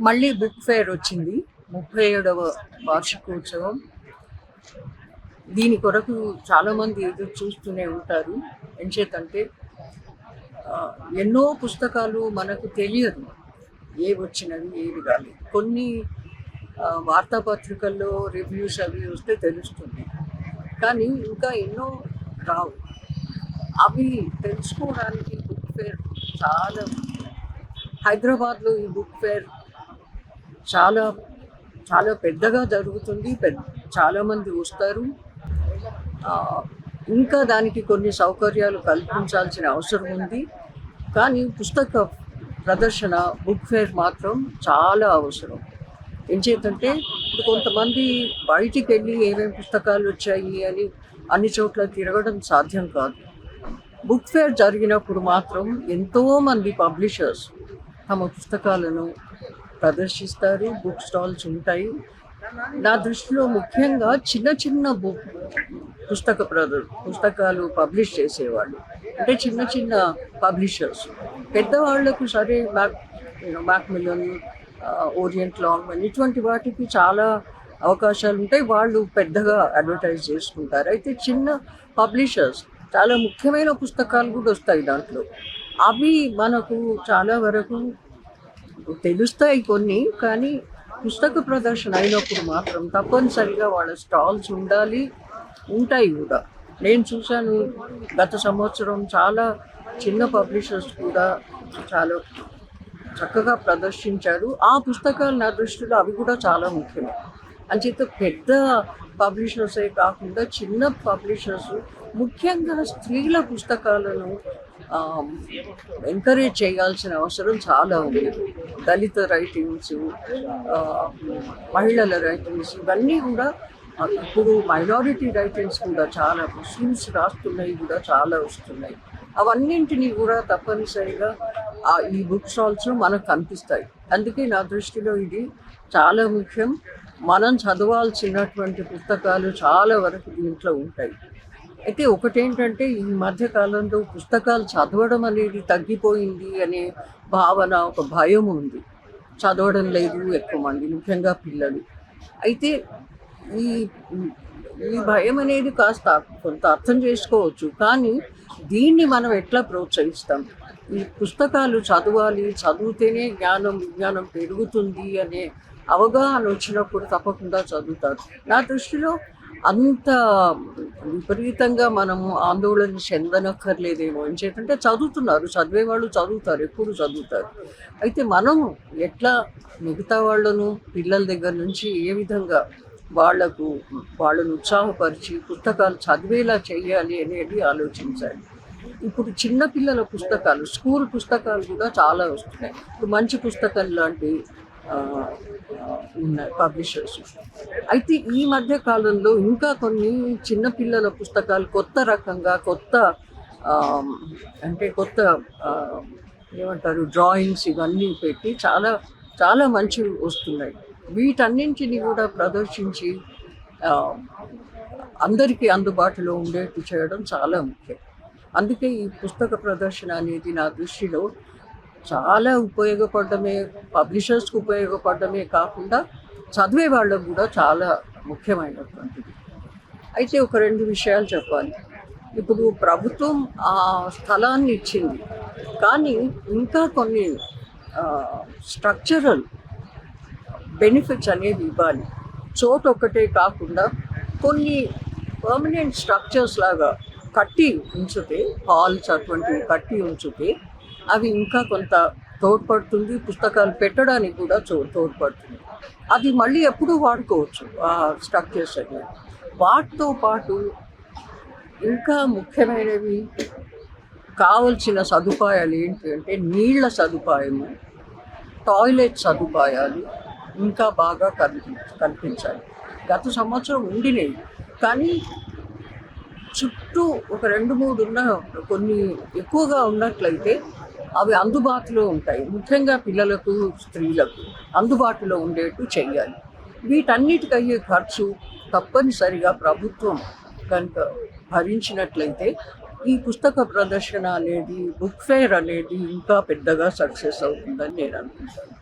మళ్ళీ book fair వచ్చింది. ముప్పై ఏడవ వార్షికోత్సవం. దీని కొరకు చాలామంది ఎదురు చూస్తూనే ఉంటారు. ఎంచేతంటే ఎన్నో పుస్తకాలు మనకు తెలియదు ఏ వచ్చినవి ఏవి రాలేదు కొన్ని వార్తాపత్రికల్లో రివ్యూస్ అవి వస్తే తెలుస్తుంది. కానీ ఇంకా ఎన్నో రావు. అవి తెలుసుకోవడానికి బుక్ ఫేర్ చాలా హైదరాబాద్లో ఈ బుక్ ఫేర్ చాలా చాలా పెద్దగా జరుగుతుంది. పెద్ద చాలామంది వస్తారు. ఇంకా దానికి కొన్ని సౌకర్యాలు కల్పించాల్సిన అవసరం ఉంది. కానీ పుస్తక ప్రదర్శన బుక్ ఫేర్ మాత్రం చాలా అవసరం. ఏం చేద్దంటే ఇప్పుడు కొంతమంది బయటికి వెళ్ళి ఏమేమి పుస్తకాలు వచ్చాయి అని అన్ని చోట్ల తిరగడం సాధ్యం కాదు. బుక్ ఫేర్ జరిగినప్పుడు మాత్రం ఎంతోమంది పబ్లిషర్స్ తమ పుస్తకాలను ప్రదర్శిస్తారు బుక్ స్టాల్స్ ఉంటాయి. నా దృష్టిలో ముఖ్యంగా చిన్న చిన్న బుక్ పుస్తక ప్రద పుస్తకాలు పబ్లిష్ చేసేవాళ్ళు. అంటే చిన్న చిన్న పబ్లిషర్స్. పెద్దవాళ్ళకు సరే Mac Macmillan Orient long ఇటువంటి వాటికి చాలా అవకాశాలు ఉంటాయి. వాళ్ళు పెద్దగా అడ్వర్టైజ్ చేసుకుంటారు. అయితే చిన్న పబ్లిషర్స్ చాలా ముఖ్యమైన పుస్తకాలు కూడా వస్తాయి దాంట్లో. అవి మనకు చాలా వరకు తెలుస్తాయి కొన్ని కానీ పుస్తక ప్రదర్శన అయినప్పుడు మాత్రం తప్పనిసరిగా వాళ్ళ స్టాల్స్ ఉండాలి ఉంటాయి కూడా. నేను చూశాను గత సంవత్సరం చాలా చిన్న పబ్లిషర్స్ కూడా చాలా చక్కగా ప్రదర్శించారు. ఆ పుస్తకాలు నా దృష్టిలో అవి కూడా చాలా ముఖ్యం అంచేత పెద్ద పబ్లిషర్సే కాకుండా చిన్న పబ్లిషర్స్ ముఖ్యంగా స్త్రీల పుస్తకాలను ఎంకరేజ్ చేయాల్సిన అవసరం చాలా ఉంది. దళిత రైటింగ్స్ మహిళల రైటింగ్స్ ఇవన్నీ కూడా ఇప్పుడు మైనారిటీ రైటింగ్స్ కూడా చాలా ముస్లిమ్స్ రాస్తున్నాయి కూడా చాలా వస్తున్నాయి. అవన్నింటినీ కూడా తప్పనిసరిగా ఈ బుక్ స్టాల్స్ మనకు కనిపిస్తాయి. అందుకే నా దృష్టిలో ఇది చాలా ముఖ్యం. మనం చదవాల్సినటువంటి పుస్తకాలు చాలా వరకు దీంట్లో ఉంటాయి. అయితే ఒకటేంటంటే ఈ మధ్య కాలంలో పుస్తకాలు చదవడం అనేది తగ్గిపోయింది అనే భావన ఒక భయం ఉంది. చదవడం లేదు ఎక్కువ మంది ముఖ్యంగా పిల్లలు. అయితే ఈ ఈ భయం అనేది కాస్త కొంత అర్థం చేసుకోవచ్చు. కానీ దీన్ని మనం ఎట్లా ప్రోత్సహిస్తాం? ఈ పుస్తకాలు చదవాలి చదివితేనే జ్ఞానం విజ్ఞానం పెరుగుతుంది అనే అవగాహన వచ్చినప్పుడు తప్పకుండా చదువుతారు. నా దృష్టిలో అంత విపరీతంగా మనము ఆందోళన చెందనక్కర్లేదేమో. అని చెప్పంటే చదువుతున్నారు. చదివే వాళ్ళు చదువుతారు. ఎప్పుడు చదువుతారు. అయితే మనం ఎట్లా మిగతా వాళ్ళను పిల్లల దగ్గర నుంచి ఏ విధంగా వాళ్ళకు వాళ్ళను ఉత్సాహపరిచి పుస్తకాలు చదివేలా చేయాలి అనేది ఆలోచించాలి. ఇప్పుడు చిన్న పిల్లల పుస్తకాలు స్కూల్ పుస్తకాలు కూడా చాలా వస్తున్నాయి. ఇప్పుడు మంచి పుస్తకం లాంటి ఉన్నాయి పబ్లిషర్స్ అయితే ఈ మధ్య కాలంలో ఇంకా కొన్ని చిన్నపిల్లల పుస్తకాలు కొత్త రకంగా కొత్త అంటే కొత్త ఏమంటారు డ్రాయింగ్స్ ఇవన్నీ పెట్టి చాలా చాలా మంచివి వస్తున్నాయి. వీటన్నింటిని కూడా ప్రదర్శించి అందరికీ అందుబాటులో ఉండేట్టు చేయడం చాలా ముఖ్యం. అందుకే ఈ పుస్తక ప్రదర్శన అనేది నా దృష్టిలో చాలా ఉపయోగపడమే పబ్లిషర్స్కి ఉపయోగపడమే కాకుండా చదివే వాళ్ళకు కూడా చాలా ముఖ్యమైనటువంటిది. అయితే ఒక రెండు విషయాలు చెప్పాలి. ఇప్పుడు ప్రభుత్వం ఆ స్థలాన్ని ఇచ్చింది. కానీ ఇంకా కొన్ని స్ట్రక్చరల్ బెనిఫిట్స్ అనేవి ఇవ్వాలి. చోటు ఒకటే కాకుండా కొన్ని పర్మనెంట్ స్ట్రక్చర్స్ లాగా కట్టి ఉంచితే హాల్స్ అటువంటివి కట్టి ఉంచితే అవి ఇంకా కొంత తోడ్పడుతుంది. పుస్తకాలు పెట్టడానికి కూడా చో తోడ్పడుతుంది. అది మళ్ళీ ఎప్పుడూ వాడుకోవచ్చు ఆ స్ట్రక్చర్స్ అవి. వాటితో పాటు ఇంకా ముఖ్యమైనవి కావలసిన సదుపాయాలు ఏంటి అంటే నీళ్ళ సదుపాయము టాయిలెట్ సదుపాయాలు ఇంకా బాగా కల్పి కల్పించాలి. గత సంవత్సరం ఉండినాయి. కానీ చుట్టూ ఒక రెండు మూడు ఉన్న కొన్ని ఎక్కువగా ఉన్నట్లయితే అవి అందుబాటులో ఉంటాయి. ముఖ్యంగా పిల్లలకు స్త్రీలకు అందుబాటులో ఉండేట్టు చేయాలి వీటన్నిటికి అయ్యే ఖర్చు తప్పనిసరిగా ప్రభుత్వం కనుక భరించినట్లయితే ఈ పుస్తక ప్రదర్శన అనేది బుక్ ఫేర్ అనేది ఇంకా పెద్దగా సక్సెస్ అవుతుందని నేను అనుకుంటున్నాను.